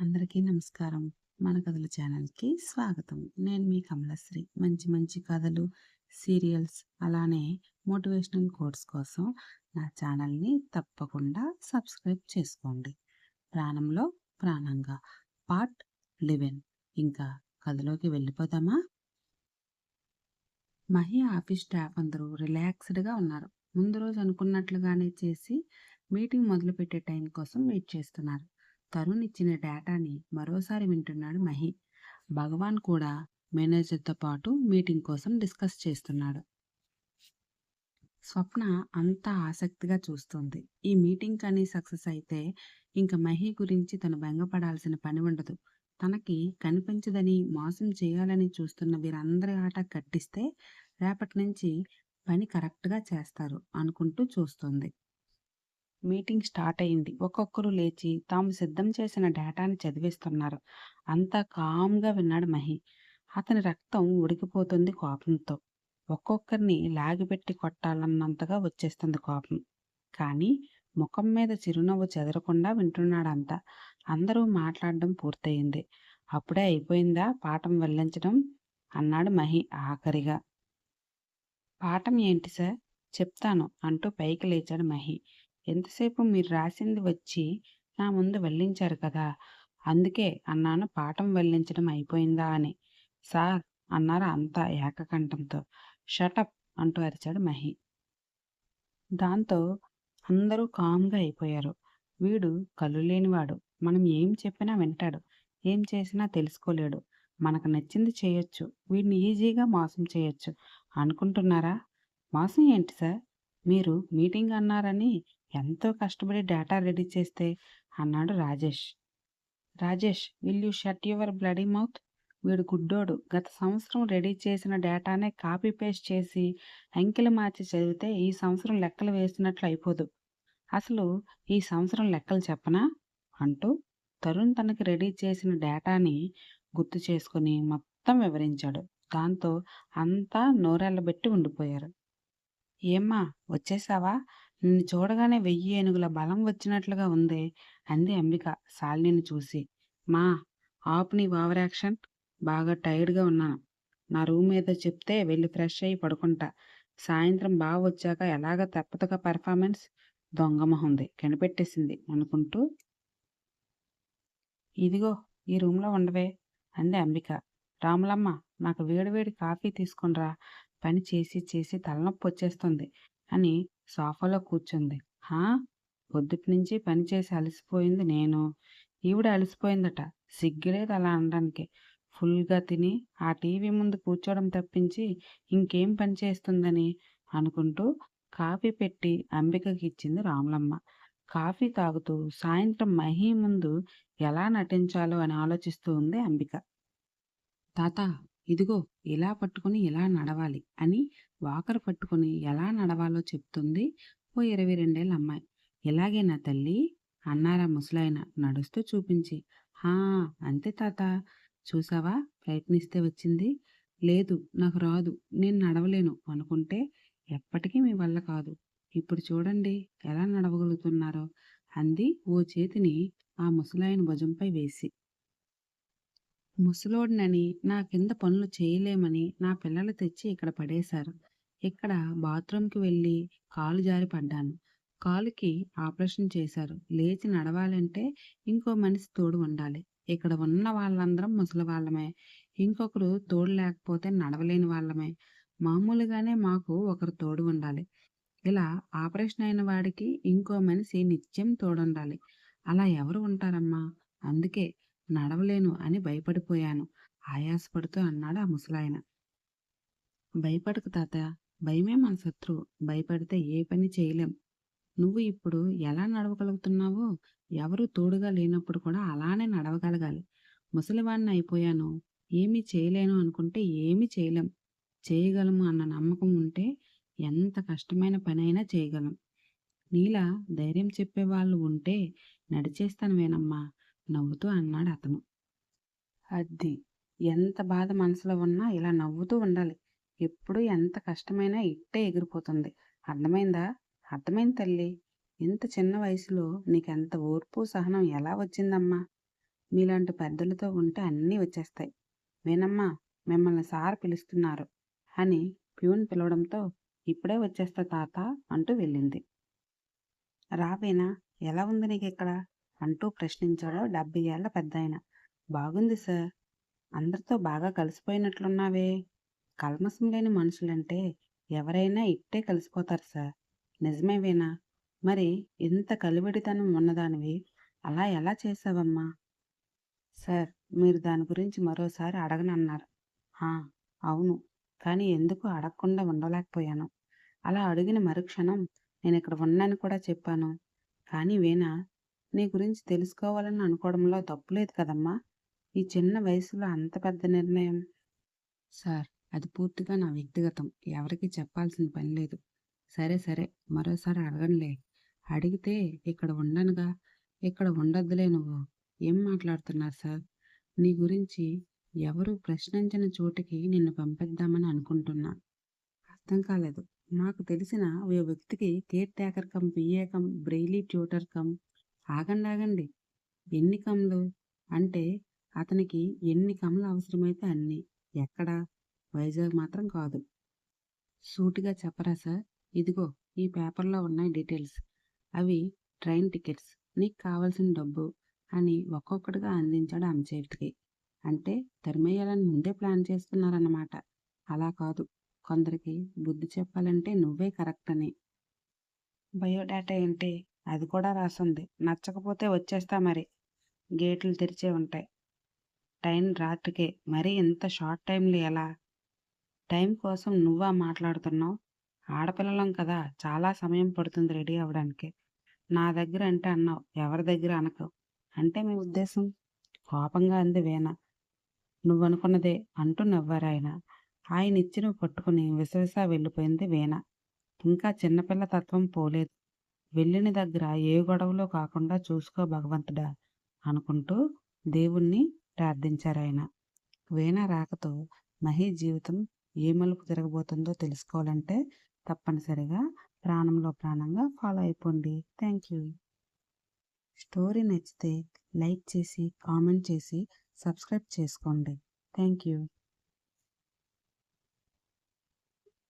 అందరికీ నమస్కారం. మన కథల ఛానల్కి స్వాగతం. నేను మీ కమలశ్రీ. మంచి మంచి కథలు సీరియల్స్ అలానే మోటివేషనల్ కోర్స్ కోసం నా ఛానల్ని తప్పకుండా సబ్స్క్రైబ్ చేసుకోండి. ప్రాణంలో ప్రాణంగా. Part eleven. ఇంకా కథలోకి వెళ్ళిపోదామా? మహి ఆఫీస్ స్టాఫ్ అందరూ రిలాక్స్డ్గా ఉన్నారు. ముందు రోజు అనుకున్నట్లుగానే చేసి మీటింగ్ మొదలుపెట్టే టైం కోసం వెయిట్ చేస్తున్నారు. తరుణ్ ఇచ్చిన డేటాని మరోసారి వింటున్నాడు మహి. భగవాన్ కూడా మేనేజర్తో పాటు మీటింగ్ కోసం డిస్కస్ చేస్తున్నాడు. స్వప్న అంతా ఆసక్తిగా చూస్తుంది. ఈ మీటింగ్ కానీ సక్సెస్ అయితే ఇంకా మహి గురించి తను బెంగపడాల్సిన పని ఉండదు. తనకి కనిపించదని మోసం చేయాలని చూస్తున్న వీరందరి ఆట కట్టిస్తే రేపటి నుంచి పని కరెక్ట్గా చేస్తారు అనుకుంటూ చూస్తుంది. మీటింగ్ స్టార్ట్ అయింది ఒక్కొక్కరు లేచి తాము సిద్ధం చేసిన డేటాని చదివిస్తున్నారు. అంతా కామ్గా విన్నాడు మహి. అతని రక్తం ఉడికిపోతుంది కోపంతో. ఒక్కొక్కరిని లాగిపెట్టి కొట్టాలన్నంతగా వచ్చేస్తుంది కోపం. కానీ ముఖం మీద చిరునవ్వు చెదరకుండా వింటున్నాడంతా. అందరూ మాట్లాడడం పూర్తయింది. అప్పుడే అయిపోయిందా? పాఠం వెల్లించడం అన్నాడు మహి ఆఖరిగా. పాఠం ఏంటి సార్? చెప్తాను అంటూ పైకి లేచాడు మహి. ఎంతసేపు మీరు రాసింది వచ్చి నా ముందు వెళ్ళించారు కదా అందుకే అన్నాను పాఠం వెళ్ళించడం అయిపోయిందా అని. సార్ అన్నారు అంతా ఏకకంఠంతో. షటప్ అంటూ అరిచాడు మహి. దాంతో అందరూ కామ్గా అయిపోయారు. వీడు కళ్ళు లేనివాడు. మనం ఏం చెప్పినా వింటాడు. ఏం చేసినా తెలుసుకోలేడు. మనకు నచ్చింది చేయొచ్చు. వీడిని ఈజీగా మోసం చేయొచ్చు. అనుకుంటున్నారా? మోసం ఏంటి సార్? మీరు మీటింగ్ అన్నారని ఎంతో కష్టపడి డేటా రెడీ చేస్తే అన్నాడు Rajesh. Rajesh will you shut your bloody mouth? వీడు గుడ్డోడు. గత సంవత్సరం రెడీ చేసిన డేటానే కాపీ పేస్ట్ చేసి అంకెలు మార్చి చదివితే ఈ సంవత్సరం లెక్కలు వేసినట్లు అయిపోదు. అసలు ఈ సంవత్సరం లెక్కలు చెప్పనా? అంటూ తరుణ్ తనకి రెడీ చేసిన డేటాని గుర్తు చేసుకుని మొత్తం వివరించాడు. దాంతో అంతా నోరెళ్ళబెట్టి ఉండిపోయారు. ఏమ్మా వచ్చేసావా? నిన్ను చూడగానే వెయ్యి ఏనుగుల బలం వచ్చినట్లుగా ఉంది అంది అంబిక శాలినిని చూసి. మా ఆపు నీ ఓవర్ యాక్షన్ బాగా టైర్డ్గా ఉన్నాను. నా రూమ్ ఏదో చెప్తే వెళ్ళి ఫ్రెష్ అయ్యి పడుకుంటా. సాయంత్రం బాగా వచ్చాక ఎలాగ తప్పదుగా పెర్ఫార్మెన్స్? దొంగమొహంది కనిపెట్టేసింది అనుకుంటూ ఇదిగో ఈ రూమ్లో ఉండవే అంది అంబిక. రాములమ్మ నాకు వేడివేడి కాఫీ తీసుకునిరా. పని చేసి చేసి తలనొప్పి వచ్చేస్తుంది అని సోఫాలో కూర్చుంది. హా? పొద్దుటి నుంచి పని చేసి అలసిపోయింది నేను. ఈవిడ అలసిపోయిందట. సిగ్గులేదు అలా అనడానికి. ఫుల్గా తిని ఆ టీవీ ముందు కూర్చోవడం తప్పించి ఇంకేం పని చేస్తుందని అనుకుంటూ కాఫీ పెట్టి అంబికకి ఇచ్చింది రాములమ్మ. కాఫీ తాగుతూ సాయంత్రం మహీ ముందు ఎలా నటించాలో అని ఆలోచిస్తూ ఉంది అంబిక. తాత ఇదిగో ఇలా పట్టుకుని ఇలా నడవాలి అని వాకరు పట్టుకుని ఎలా నడవాలో చెప్తుంది ఓ ఇరవై రెండేళ్ళ అమ్మాయి. ఇలాగే నా తల్లి అన్నారా ముసలాయన నడుస్తూ చూపించి. హా అంతే తాత. చూసావా? ప్రయత్నిస్తే వచ్చింది. లేదు నాకు రాదు. నేను నడవలేను అనుకుంటే ఎప్పటికీ మీ వల్ల కాదు. ఇప్పుడు చూడండి ఎలా నడవగలుగుతున్నారో అంది ఓ చేతిని ఆ ముసలాయన భుజంపై వేసి. ముసలోడినని నా కింద పనులు చేయలేమని నా పిల్లలు తెచ్చి ఇక్కడ పడేశారు. ఇక్కడ బాత్రూంకి వెళ్ళి కాలు జారి పడ్డాను. కాలుకి ఆపరేషన్ చేశారు. లేచి నడవాలంటే ఇంకో మనిషి తోడు ఉండాలి. ఇక్కడ ఉన్న వాళ్ళందరం ముసలి వాళ్ళమే ఇంకొకరు తోడు లేకపోతే నడవలేని వాళ్ళమే. మామూలుగానే మాకు ఒకరు తోడు ఉండాలి. ఇలా ఆపరేషన్ అయిన వాడికి ఇంకో మనిషి నిత్యం తోడుండాలి. అలా ఎవరు ఉంటారమ్మా? అందుకే నడవలేను అని భయపడిపోయాను. ఆయాసపడుతూ అన్నాడు ఆ ముసలాయన. భయపడకు తాత. భయమే మన శత్రువు. భయపడితే ఏ పని చేయలేం. నువ్వు ఇప్పుడు ఎలా నడవగలుగుతున్నావో ఎవరు తోడుగా లేనప్పుడు కూడా అలానే నడవగలగాలి. ముసలివాడిని అయిపోయాను. ఏమీ చేయలేను అనుకుంటే ఏమీ చేయలేం. చేయగలము అన్న నమ్మకం ఉంటే ఎంత కష్టమైన పనైనా చేయగలం. నీలా ధైర్యం చెప్పేవాళ్ళు ఉంటే నడిచేస్తాను వేనమ్మా నవ్వుతూ అన్నాడు అతను. అద్ది ఎంత బాధ మనసులో ఉన్నా ఇలా నవ్వుతూ ఉండాలి. ఎప్పుడు ఎంత కష్టమైనా ఇట్టే ఎగిరిపోతుంది. అర్థమైందా? అర్థమైంది తల్లి. ఇంత చిన్న వయసులో నీకెంత ఓర్పు సహనం ఎలా వచ్చిందమ్మా? మీలాంటి పెద్దలతో ఉంటే అన్నీ వచ్చేస్తాయి. వినమ్మా మిమ్మల్ని సార్ పిలుస్తున్నారు అని ప్యూన్ పిలవడంతో ఇప్పుడే వచ్చేస్తా తాత అంటూ వెళ్ళింది. రావేనా ఎలా ఉంది నీకు ఇక్కడ అంటూ ప్రశ్నించాడు డెబ్బై ఏళ్ళ పెద్దాయన. బాగుంది సార్. అందరితో బాగా కలిసిపోయినట్లున్నావే? కల్మసం లేని మనుషులంటే ఎవరైనా ఇట్టే కలిసిపోతారు సార్. నిజమే వీణా. మరి ఇంత కలివిడితనం ఉన్నదానివి అలా ఎలా చేసావమ్మా సార్ మీరు దాని గురించి మరోసారి అడగనన్నారు. అవును. కానీ ఎందుకు అడగకుండా ఉండలేకపోయాను. అలా అడిగిన మరుక్షణం నేను ఇక్కడ ఉన్నాను కూడా చెప్పాను. కానీ వీణా నీ గురించి తెలుసుకోవాలని అనుకోవడంలో తప్పులేదు కదమ్మా! ఈ చిన్న వయసులో అంత పెద్ద నిర్ణయం. సార్ అది పూర్తిగా నా వ్యక్తిగతం. ఎవరికీ చెప్పాల్సిన పని లేదు. సరే సరే మరోసారి అడగనులే. అడిగితే ఇక్కడ ఉండనుగా. ఇక్కడ ఉండొద్దులే నువ్వు. ఏం మాట్లాడుతున్నారు సార్? నీ గురించి ఎవరు ప్రశ్నించిన చోటికి నిన్ను పంపిద్దామని అనుకుంటున్నా. అర్థం కాలేదు. నాకు తెలిసిన ఓ వ్యక్తికి caretaker cum PA cum braille tutor cum ఆగండి ఆగండి. ఎన్ని కమ్‌లు? అంటే అతనికి ఎన్ని కమ్‌లు అవసరమైతే అన్ని. ఎక్కడా వైజాగ్ మాత్రం కాదు. సూటిగా చెప్పరా సార్? ఇదిగో ఈ పేపర్‌లో ఉన్నాయి డీటెయిల్స్. అవి ట్రైన్ టికెట్స్. నీకు కావాల్సిన డబ్బు అని ఒక్కొక్కటిగా అందించాడు ఆమె అంటే తరిమేయాలని ముందే ప్లాన్ చేస్తున్నారన్నమాట అలా కాదు. కొందరికి బుద్ధి చెప్పాలంటే నువ్వే కరెక్ట్ అని. బయోడాటా అంటే అది కూడా రాసుంది. నచ్చకపోతే వచ్చేస్తా మరి. గేట్లు తెరిచే ఉంటాయి. టైం రాత్రికే. మరి ఇంత షార్ట్ టైంలు ఎలా? టైం కోసం నువ్వా మాట్లాడుతున్నావు ఆడపిల్లలం కదా! చాలా సమయం పడుతుంది రెడీ అవ్వడానికి. నా దగ్గర అంటే అన్నావు ఎవరి దగ్గర అనకు. అంటే మీ ఉద్దేశం? కోపంగా అంది వీణ. నువ్వనుకున్నదే అంటూ నవ్వారాయన. ఆయనిచ్చినవి పట్టుకుని విసవిసా వెళ్ళిపోయింది వీణ. ఇంకా చిన్నపిల్ల తత్వం పోలేదు. వెళ్ళిన దగ్గర ఏ గొడవలో కాకుండా చూసుకో భగవంతుడా! అనుకుంటూ దేవుణ్ణి ప్రార్థించారాయన. వీణ రాకతో మహి జీవితం ఏ మలుపు తిరగబోతుందో తెలుసుకోవాలంటే తప్పనిసరిగా ప్రాణంలో ప్రాణంగా ఫాలో అయిపోండి. థ్యాంక్ యూ స్టోరీ నచ్చితే లైక్ చేసి, కామెంట్ చేసి, సబ్స్క్రైబ్ చేసుకోండి. Thank you